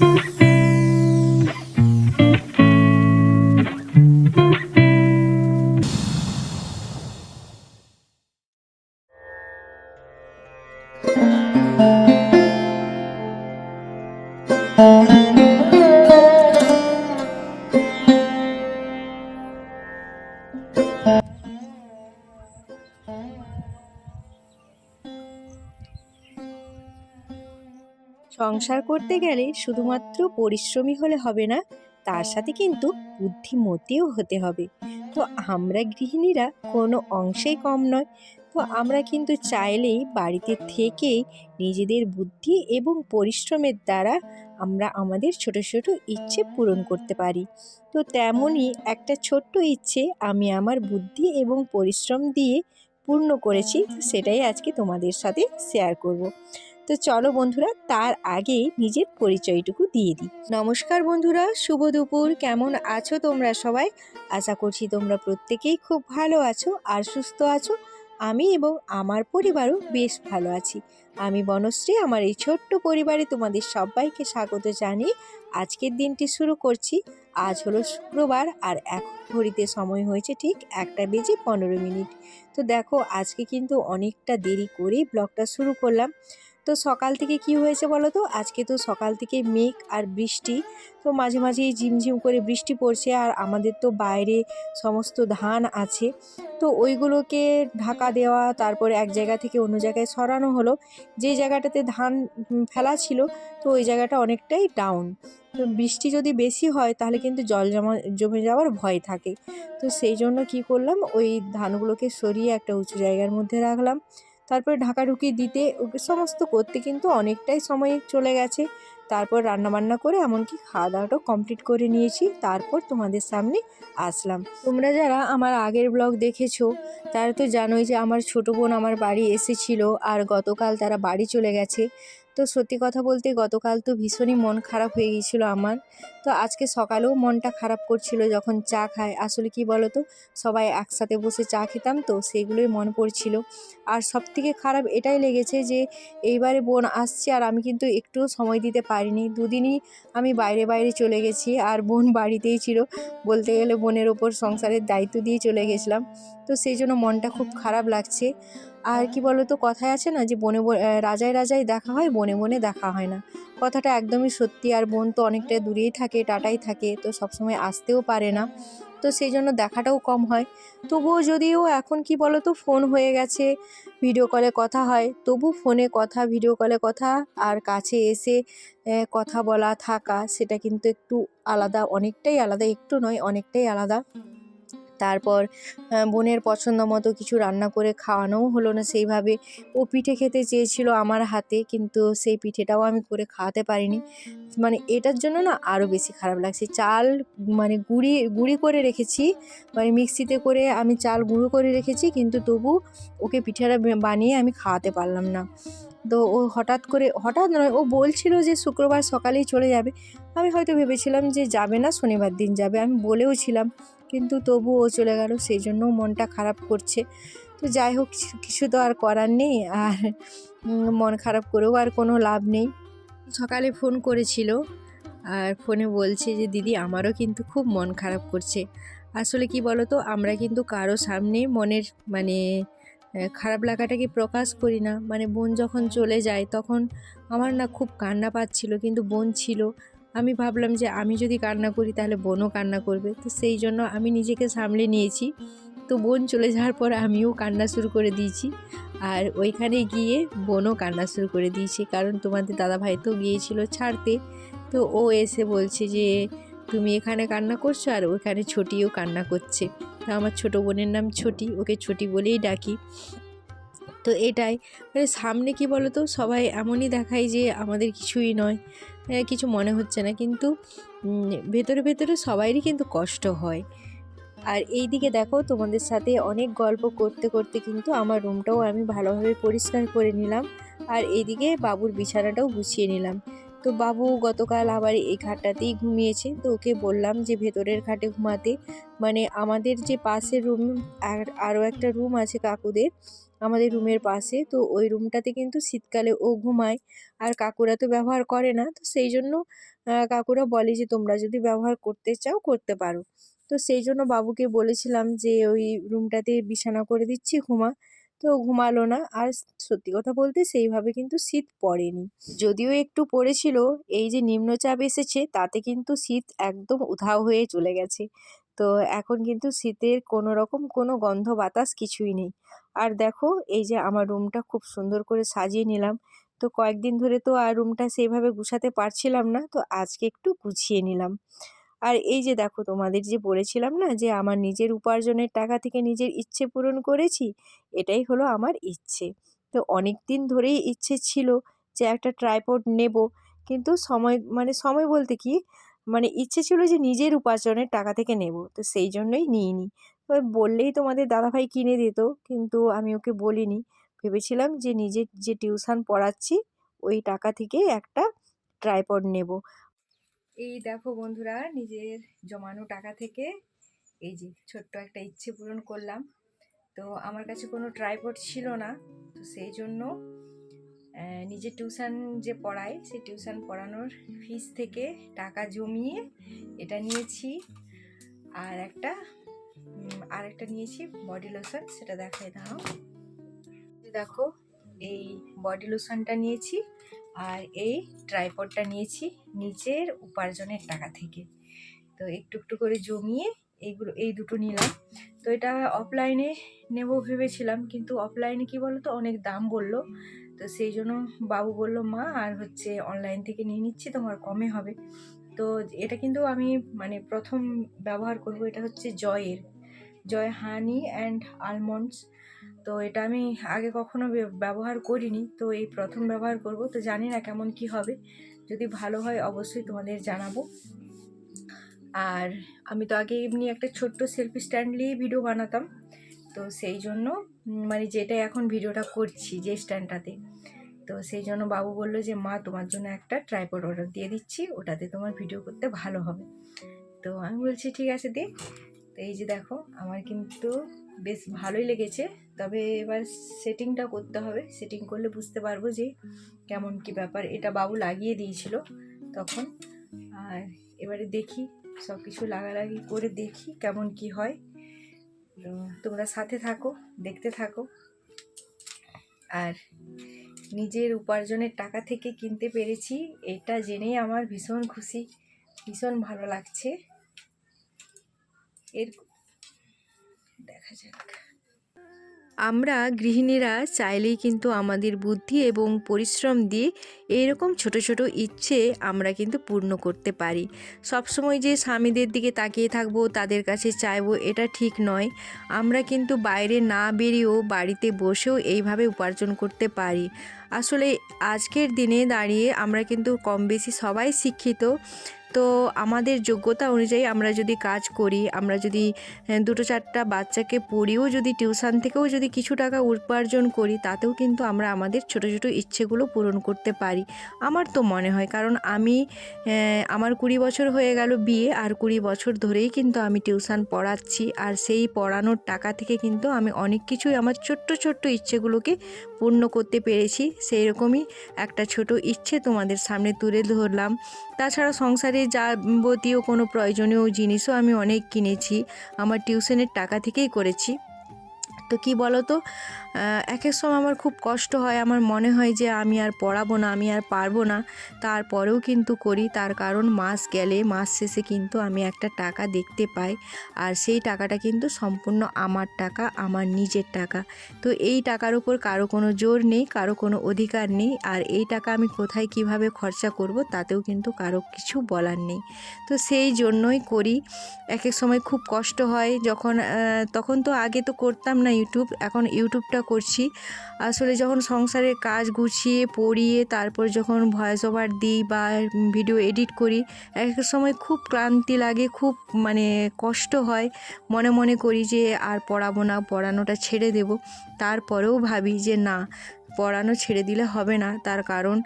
Mm-hmm. সংসার করতে গেলে শুধুমাত্র পরিশ্রমী হলে হবে না, তার সাথে কিন্তু বুদ্ধিমতীও হতে হবে। তো আমরা গৃহিণীরা কোনো অংশেই কম নয়। তো আমরা কিন্তু চাইলেই বাড়িতে থেকেই নিজেদের বুদ্ধি এবং পরিশ্রমের দ্বারা আমরা আমাদের ছোট ছোট ইচ্ছে পূরণ করতে পারি। তো তেমনই একটা ছোট্ট ইচ্ছে আমি আমার বুদ্ধি এবং পরিশ্রম দিয়ে পূর্ণ করেছি, সেটাই আজকে তোমাদের সাথে শেয়ার করব। তো চলো বন্ধুরা, তার আগে নিজের পরিচয়টুকু দিয়ে দিই। নমস্কার বন্ধুরা, শুভ দুপুর, কেমন আছো তোমরা সবাই? আশা করছি তোমরা প্রত্যেকেই খুব ভালো আছো আর সুস্থ আছো। আমি এবং আমার পরিবারও বেশ ভালো আছি। আমি বনশ্রী, আমার এই ছোট্ট পরিবারে তোমাদের সবাইকে স্বাগত জানিয়ে আজকের দিনটি শুরু করছি। আজ হলো শুক্রবার আর এখন ঘড়িতে সময় হয়েছে ঠিক একটা বেজে পনেরো মিনিট। তো দেখো, আজকে কিন্তু অনেকটা দেরি করেই ব্লগটা শুরু করলাম। তো সকাল থেকে কি হয়েছে বলো তো? আজকে তো সকাল থেকে মেঘ আর বৃষ্টি। তো মাঝে মাঝেই ঝিমঝিম করে বৃষ্টি পড়ছে আর আমাদের তো বাইরে সমস্ত ধান আছে। তো ওইগুলোকে ঢাকা দেওয়া, তারপরে এক জায়গা থেকে অন্য জায়গায় সরানো হলো। যে জায়গাটাতে ধান ফেলা ছিল, তো ওই জায়গাটা অনেকটাই ডাউন তো বৃষ্টি যদি বেশি হয়, তাহলে কিন্তু জল জমা, জমে যাওয়ার ভয় থাকে। তো সেই জন্য কি করলাম, ওই ধানগুলোকে সরিয়ে একটা উঁচু জায়গার মধ্যে রাখলাম। তারপরে ঢাকাঢুকি দিতে ওকে সমস্ত করতে কিন্তু অনেকটাই সময় চলে গেছে। তারপর রান্নাবান্না করে এমনকি খাওয়া দাওয়াটাও কমপ্লিট করে নিয়েছি। তারপর তোমাদের সামনে আসলাম। তোমরা যারা আমার আগের ব্লগ দেখেছ, তারা তো জানোই যে আমার ছোটো বোন আমার বাড়ি এসেছিল আর গতকাল তারা বাড়ি চলে গেছে। তো সত্যি কথা বলতে গতকাল তো ভীষণই মন খারাপ হয়ে গিয়েছিল আমার। তো আজকে সকালেও মনটা খারাপ করছিল যখন চা খায়। আসলে কি বলো তো সবাই একসাথে বসে চা খেতাম তো, সেগুলোই মনে পড়ছিল। আর সব থেকে খারাপ এটাই লেগেছে যে, এইবারে বোন আসছে আর আমি কিন্তু একটুও সময় দিতে পারিনি। দুদিনই আমি বাইরে বাইরে চলে গেছি আর বোন বাড়িতেই ছিল। বলতে গেলে বোনের ওপর সংসারের দায়িত্ব দিয়ে চলে গেছিলাম। তো সেই জন্য মনটা খুব খারাপ লাগছে। আর কি বলো তো কথায় আছে না যে বনে রাজায় রাজায় দেখা হয় বনে বনে দেখা হয় না। কথাটা একদমই সত্যি আর বোন তো অনেকটা দূরেই থাকে টাটাই থাকে তো সবসময় আসতেও পারে না। তো সেই জন্য দেখাটাও কম হয়। তবুও যদিও এখন কি বলো তো ফোন হয়ে গেছে ভিডিও কলে কথা হয় তবু ফোনে কথা ভিডিও কলে কথা আর কাছে এসে কথা বলা থাকা সেটা কিন্তু একটু আলাদা অনেকটাই আলাদা একটু নয় অনেকটাই আলাদা। তারপর বোনের পছন্দ মতো কিছু রান্না করে খাওয়ানোও হলো না সেইভাবে। ও পিঠে খেতে চেয়েছিল আমার হাতে, কিন্তু সেই পিঠেটাও আমি করে খাওয়াতে পারিনি। মানে এটার জন্য না আরও বেশি খারাপ লাগছে। চাল মানে গুঁড়ি গুঁড়ি করে রেখেছি মানে মিক্সিতে করে আমি চাল গুঁড়ো করে রেখেছি, কিন্তু তবু ওকে পিঠেটা বানিয়ে আমি খাওয়াতে পারলাম না। তো ও হঠাৎ করে, হঠাৎ নয়, ও বলছিল যে শুক্রবার সকালেই চলে যাবে। আমি হয়তো ভেবেছিলাম যে যাবে না, শনিবার দিন যাবে, আমি বলেও ছিলাম। কিন্তু তবু ও চলে গেল, সেই জন্য মনটা খারাপ করছে। তো যাই হোক, কিছু তো আর করার নেই, আর মন খারাপ করেও আর কোনো লাভ নেই। সকালে ফোন করেছিল, আর ফোনে বলছে যে, দিদি, আমারও কিন্তু খুব মন খারাপ করছে। আসলে কি বলো তো আমরা কিন্তু কারও সামনে মনের মানে খারাপ লাগাটাকে প্রকাশ করি না? মানে বোন যখন চলে যায়, তখন আমার না খুব কান্না পাচ্ছিল, কিন্তু বোন ছিল। আমি ভাবলাম যে আমি যদি কান্না করি, তাহলে বোনও কান্না করবে। তো সেই জন্য আমি নিজেকে সামলে নিয়েছি। তো বোন চলে যাওয়ার পর আমিও কান্না শুরু করে দিয়েছি। আর ওইখানে গিয়ে বোনও কান্না শুরু করে দিয়েছে। কারণ তোমাদের দাদাভাই তো গিয়েছিল ছাড়তে। তো ও এসে বলছে যে তুমি এখানে কান্না করছ আর ওখানে ছোটিও কান্না করছে। তো আমার ছোটো বোনের নাম ছোটি, ওকে ছোটি বলেই ডাকি। তো এটাই মানে সামনে কি বলো তো সবাই এমনই দেখায় যে আমাদের কিছুই নয় কিছু মনে হচ্ছে না। কিন্তু ভেতরে ভেতরে সবারই কিন্তু কষ্ট হয়। আর এই দিকে দেখো, তোমাদের সাথে অনেক গল্প করতে করতে কিন্তু আমার রুমটাও আমি ভালোভাবে পরিষ্কার করে নিলাম। আর এইদিকে বাবুর বিছানাটাও গুছিয়ে নিলাম। তো বাবু গতকাল আবার এই খাটটাতেই ঘুমিয়েছে। তো ওকে বললাম যে, ভেতরের খাটে ঘুমাতে। মানে আমাদের যে পাশের রুম, আর আরও একটা রুম আছে কাকুদের, আমাদের রুমের পাশে। তো ওই রুমটাতে কিন্তু শীতকালে ও ঘুমায়। আর কাকুরা তো ব্যবহার করে না। তো সেই জন্য কাকুরা বলে যে, তোমরা যদি ব্যবহার করতে চাও, করতে পারো। তো সেই জন্য বাবুকে বলেছিলাম যে, ওই রুমটাতে বিছানা করে দিচ্ছি, ঘুমা। তো ঘুমালো না। আর সত্যি কথা বলতে সেইভাবে কিন্তু শীত পড়েনি। যদিও একটু পড়েছিল, এই যে নিম্নচাপ এসেছে, তাতে কিন্তু শীত একদম উধাও হয়ে চলে গেছে। তো এখন কিন্তু শীতের কোনো রকম কোনো গন্ধ বাতাস কিছুই নেই। আর দেখো, এই যে আমার রুমটা খুব সুন্দর করে সাজিয়ে নিলাম। তো কয়েকদিন ধরে তো আর রুমটা সেইভাবে গুছাতে পারছিলাম না, তো আজকে একটু গুছিয়ে নিলাম। আর এই যে দেখো তোমাদের যে বলেছিলাম না যে আমার নিজের উপার্জনের টাকা থেকে নিজের ইচ্ছে পূরণ করেছি, এটাই হলো আমার ইচ্ছে। তো অনেক দিন ধরেই ইচ্ছে ছিল যে একটা ট্রাইপড নেব, কিন্তু সময় মানে সময় বলতে কি মানে ইচ্ছে ছিল যে নিজের উপার্জনের টাকা থেকে নেব, তো সেই জন্যই নিইনি। তো বললেই তোমাদের দাদাভাই কিনে দিত, কিন্তু আমি ওকে বলিনি। ভেবেছিলাম যে নিজের যে টিউশন পড়াচ্ছি, ওই টাকা থেকে একটা ট্রাইপড নেব। এই দেখো বন্ধুরা, নিজের জমানো টাকা থেকে এই যে ছোট্ট একটা ইচ্ছে পূরণ করলাম। তো আমার কাছে কোনো ট্রাইপড ছিল না, তো সেই জন্য নিজে টিউশন যে পড়াই সেই টিউশন পড়ানোর ফিস থেকে টাকা জমিয়ে এটা নিয়েছি। আর একটা আর একটা নিয়েছি বডি লোশন সেটা দেখাই দাও। দেখো, এই বডি লোশনটা নিয়েছি। আর এই ট্রাইপডটা নিয়েছি নিজের উপার্জনের টাকা থেকে। তো একটু একটু করে জমিয়ে এইগুলো এই দুটো নিলাম। তো এটা অফলাইনে নেব ভেবেছিলাম, কিন্তু অফলাইনে কি বলো তো অনেক দাম বলল। তো সেই জন্য বাবু বলল, মা, আর হচ্ছে অনলাইন থেকে নিয়ে নিচ্ছি, তোমার কমে হবে। তো এটা কিন্তু আমি মানে প্রথম ব্যবহার করব, এটা হচ্ছে জয়ের। জয় হানি অ্যান্ড আলমন্ডস তো এটা আমি আগে কখনো ব্যবহার করিনি। তো এই প্রথম ব্যবহার করব। তো জানি না কেমন কি হবে। যদি ভালো হয় অবশ্যই তোমাদের জানাব। আর আমি তো আগে এমনি একটা ছোট্ট সেলফি স্ট্যান্ড নিয়ে ভিডিও বানাতাম। তো সেই জন্য মানে যেটা এখন ভিডিওটা করছি যে স্ট্যান্ডটাতে। তো সেই জন্য বাবু বলল যে, মা, তোমার জন্য একটা ট্রাইপড অর্ডার দিয়ে দিচ্ছি। ওটাতে তোমার ভিডিও করতে ভালো হবে। তো আমি বলছি, ঠিক আছে দে। তো এই যে দেখো, আমার কিন্তু বেশ ভালোই লেগেছে। তবে এবার সেটিংটা করতে হবে। সেটিং করলে বুঝতে পারব যে কেমন কি ব্যাপার। এটা বাবু লাগিয়ে দিয়েছিল তখন। আর এবারে দেখি সব কিছু লাগালাগি করে দেখি কেমন কি হয়। তোমরা সাথে থাকো, দেখতে থাকো। আর নিজের উপার্জনের টাকা থেকে কিনতে পেরেছি। এটা জেনেই আমার ভীষণ খুশি, ভীষণ ভালো লাগছে। এর দেখা যাক। আমরা গৃহিণীরা চাইলেই কিন্তু আমাদের বুদ্ধি এবং পরিশ্রম দিয়ে এইরকম ছোট ছোট ইচ্ছে আমরা কিন্তু পূর্ণ করতে পারি। সবসময় যে স্বামীদের দিকে তাকিয়ে থাকব, তাদের কাছে চাইব, এটা ঠিক নয়। আমরা কিন্তু বাইরে না বেরিয়েও বাড়িতে বসেও এইভাবে উপার্জন করতে পারি। আসলে আজকের দিনে দাঁড়িয়ে আমরা কিন্তু কম বেশি সবাই শিক্ষিত। তো আমাদের যোগ্যতা অনুযায়ী আমরা যদি কাজ করি, আমরা যদি দুটো চারটা বাচ্চাকে পড়িয়েও যদি টিউশন থেকেও যদি কিছু টাকা উপার্জন করি, তাতেও কিন্তু আমরা আমাদের ছোট ছোট ইচ্ছেগুলো পূরণ করতে পারি। আমার তো মনে হয়, কারণ আমি আমার কুড়ি বছর হয়ে গেল বিয়ে, আর কুড়ি বছর ধরেই কিন্তু আমি টিউশন পড়াচ্ছি, আর সেই পড়ানোর টাকা থেকে কিন্তু আমি অনেক কিছুই আমার ছোট্ট ছোট্ট ইচ্ছেগুলোকে পূর্ণ করতে পেরেছি। সেই রকমই একটা ছোট ইচ্ছে তোমাদের সামনে তুলে ধরলাম। তাছাড়া সংসারে যাবতীয় কোনো প্রয়োজনীয় জিনিসও আমি অনেক কিনেছি। আমার টিউশনের টাকা থেকেই করেছি। তো কি বলো তো এক এক সময় আমার খুব কষ্ট হয়। আমার মনে হয় যে আমি আর পড়াবো না, আমি আর পারব না। তারপরেও কিন্তু করি। তার কারণ মাস গেলে, মাস শেষে কিন্তু আমি একটা টাকা দেখতে পাই। আর সেই টাকাটা কিন্তু সম্পূর্ণ আমার টাকা, আমার নিজের টাকা। তো এই টাকার উপর কারও কোনো জোর নেই, কারও কোনো অধিকার নেই। আর এই টাকা আমি কোথায় কীভাবে খরচা করব, তাতেও কিন্তু কারও কিছু বলার নেই। তো সেই জন্যই করি। এক এক সময় খুব কষ্ট হয়। যখন তখন তো আগে তো করতাম না ইউটিউব, এখন ইউটিউবটা করছি। আসলে যখন সংসারের কাজ গুছিয়ে, পড়িয়ে, তারপর যখন ভয়েস ওভার দিই বা ভিডিও এডিট করি, এক এক সময় খুব ক্লান্তি লাগে, খুব মানে কষ্ট হয়। মনে মনে করি যে আর পড়াবো না, পড়ানোটা ছেড়ে দেব। তারপরেও ভাবি যে না পড়ানো ছেড়ে দিলে হবে না। তার কারণ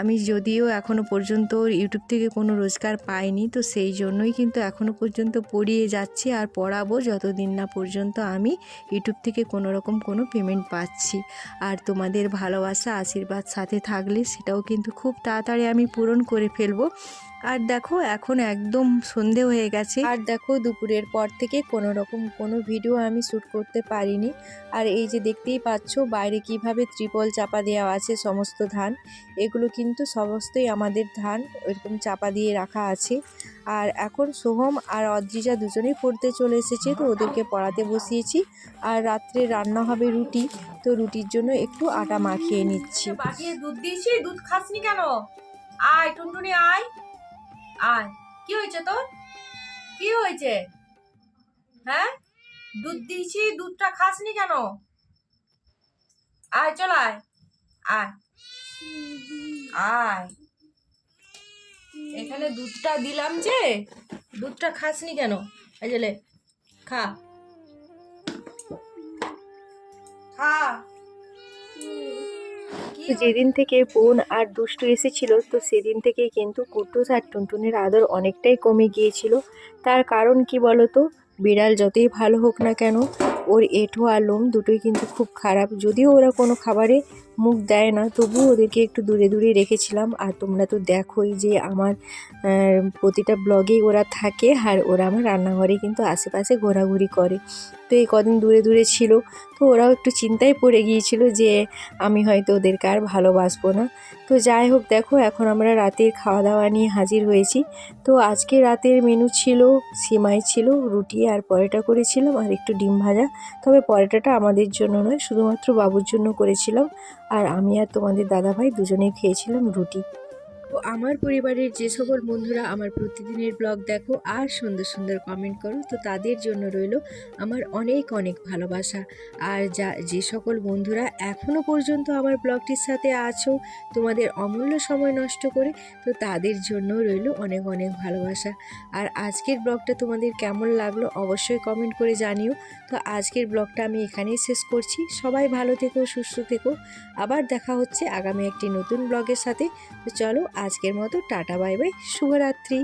আমি যদিও এখনও পর্যন্ত ইউটিউব থেকে কোনো রোজগার পাইনি, তো সেই জন্যই কিন্তু এখনও পর্যন্ত পড়িয়ে যাচ্ছি আর পড়াবো যতদিন না পর্যন্ত আমি ইউটিউব থেকে কোনো রকম কোনো পেমেন্ট পাচ্ছি। আর তোমাদের ভালোবাসা, আশীর্বাদ সাথে থাকলে সেটাও কিন্তু খুব তাড়াতাড়ি আমি পূরণ করে ফেলব। আর দেখো, এখন একদম সন্ধে হয়ে গেছে। আর দেখো, দুপুরের পর থেকে কোনো রকম কোনো ভিডিও আমি শ্যুট করতে পারিনি। আর এই যে দেখতেই পাচ্ছ, বাইরে কীভাবে ত্রিপল চাপা দেওয়া আছে সমস্ত ধান, এগুলো কিন্তু সমস্তই আমাদের ধান এরকম চাপা দিয়ে রাখা আছে। আর এখন সোহম আর অদ্রিজা দুজনেই পড়তে চলে এসেছে, তো ওদেরকে পড়াতে বসিয়েছি। আর রাত্রে রান্না হবে রুটি, তো রুটির জন্য একটু আটা মাখিয়ে নিচ্ছি। দুধ দিয়েছি, দুধ খাসনি কেন? আয় টুনটুনি, আয়। আয়। কি হয়েছে তোর? কি হয়েছে? হ্যাঁ? দুধ দিয়েছি, দুধটা খাসনি কেন? আয়, চল আয়। আয়। আয়। এখানে দুধটা দিলাম যে, দুধটা খাসনি কেন? খা। খা। তো যেদিন থেকে বোন আর দুষ্টু এসেছিল, তো সেদিন থেকেই কিন্তু কুটুস আর টুনটুনের আদর অনেকটাই কমে গিয়েছিল। তার কারণ কি বলতো? বিড়াল যতই ভালো হোক না কেন, ওর এঁঠো আর লোম দুটোই কিন্তু খুব খারাপ। যদিও ওরা কোনো খাবারে মুখ দেয় না। তবুও ওদেরকে একটু দূরে দূরে রেখেছিলাম। আর তোমরা তো দেখোই যে আমার প্রতিটা ব্লগেই ওরা থাকে আর ওরা আমার রান্নাঘরে কিন্তু আশেপাশে ঘোরাঘুরি করে। তো এই কদিন দূরে দূরে ছিল। তো ওরাও একটু চিন্তায় পড়ে গিয়েছিল যে আমি হয়তো ওদেরকে আর ভালোবাসবো না। তো যাই হোক, দেখো এখন আমরা রাতের খাওয়া দাওয়া নিয়ে হাজির হয়েছি। তো আজকে রাতের মেনু ছিল, সিমাই ছিল, রুটি আর পরোটা করেছিলাম আর একটু ডিম ভাজা। তবে পরোটাটা আমাদের জন্য নয়, শুধুমাত্র বাবুর জন্য করেছিলাম। আর আমি আর তোমাদের দাদাভাই দুজনেই খেয়েছিলাম রুটি। তো আমার পরিবারের যে সকল বন্ধুরা আমার প্রতিদিনের ব্লগ দেখো আর সুন্দর সুন্দর কমেন্ট করো, তো তাদের জন্য রইল আমার অনেক অনেক ভালোবাসা। আর যা, যে সকল বন্ধুরা এখনও পর্যন্ত আমার ব্লগটির সাথে আছো, তোমাদের অমূল্য সময় নষ্ট করে, তো তাদের জন্য রইল অনেক অনেক ভালোবাসা। আর আজকের ব্লগটা তোমাদের কেমন লাগল অবশ্যই কমেন্ট করে জানিও। তো আজকের ব্লগটা আমি এখানেই শেষ করছি। সবাই ভালো থেকো, সুস্থ থেকো। আবার দেখা হচ্ছে আগামী একটি নতুন ব্লগের সাথে। তো চলো আজকের মতো টাটা বাই বাই শুভরাত্রি।